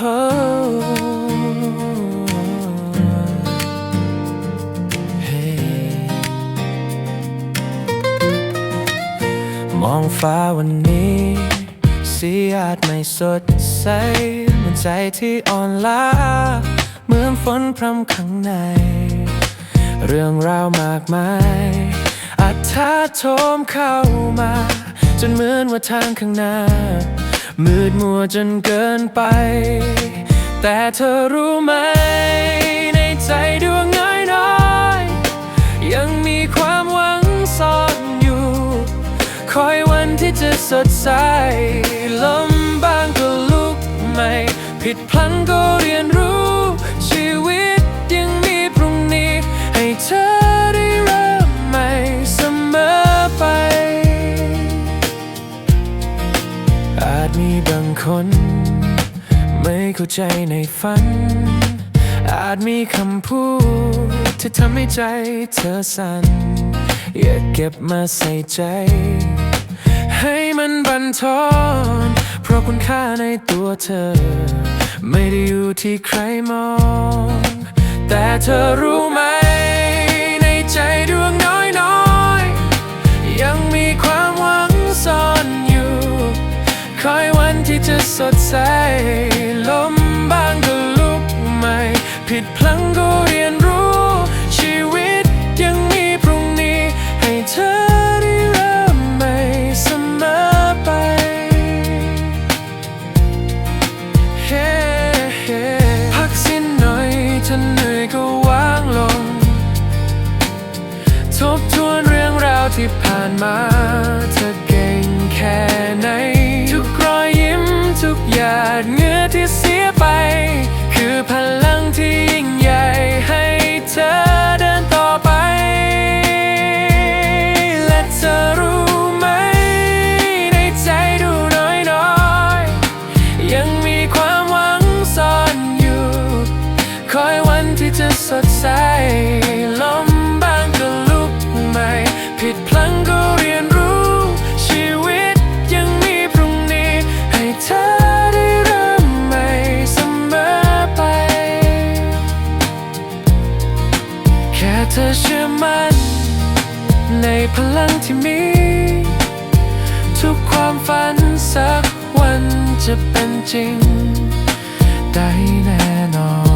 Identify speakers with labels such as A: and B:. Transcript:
A: มองฟ้าวันนี้ สีอาจไม่สดใสเหมือนใจที่อ่อนล้า เหมือนฝนพรำข้างใน เรื่องราวมากมายอาจท้าโถมเข้ามา จนเหมือนว่าทางข้างหน้า มืดมัวจนเกินไป แต่เธอรู้ไหม ในใจดวงน้อยน้อยยังมีความหวังซ่อนอยู่ คอยวันที่จะสดใสลมบางก็ลุกใหม่ ผิดพลั้งก็เรียนรู้ชีวิต อาจมีบางคน ไม่เข้าใจในฝัน อาจมีคำพูดที่ทำให้ใจเธอสั่น อย่าเก็บมาใส่ใจ ให้มันบันทอนเพราะคุณค่าในตัวเธอ ไม่ได้อยู่ที่ใครมอง แต่เธอรู้ไหม วันที่จะสดใสลมบางก็ลุกใหม่ ผิดพลั้งก็เรียนรู้ ชีวิตยังมีพรุ่งนี้ ให้เธอได้เริ่มใหม่เสมอไปพักสิ้นหน่อยถ้าเหนื่อยก็วางลง ทบทวนเรื่องราวที่ผ่านมา เธอเก่งแค่ไหน หยาดเหงื่อที่เสียไป คือพลังที่ยิ่งใหญ่ให้เธอเดินต่อไป และเธอรู้ไหม ในใจดูน้อยน้อยๆยังมีความหวังซ่อนอยู่ คอยวันที่จะสดใส เธอเชื่อมั่น ในพลังที่มี ทุกความฝันสักวันจะเป็นจริง ได้แน่นอน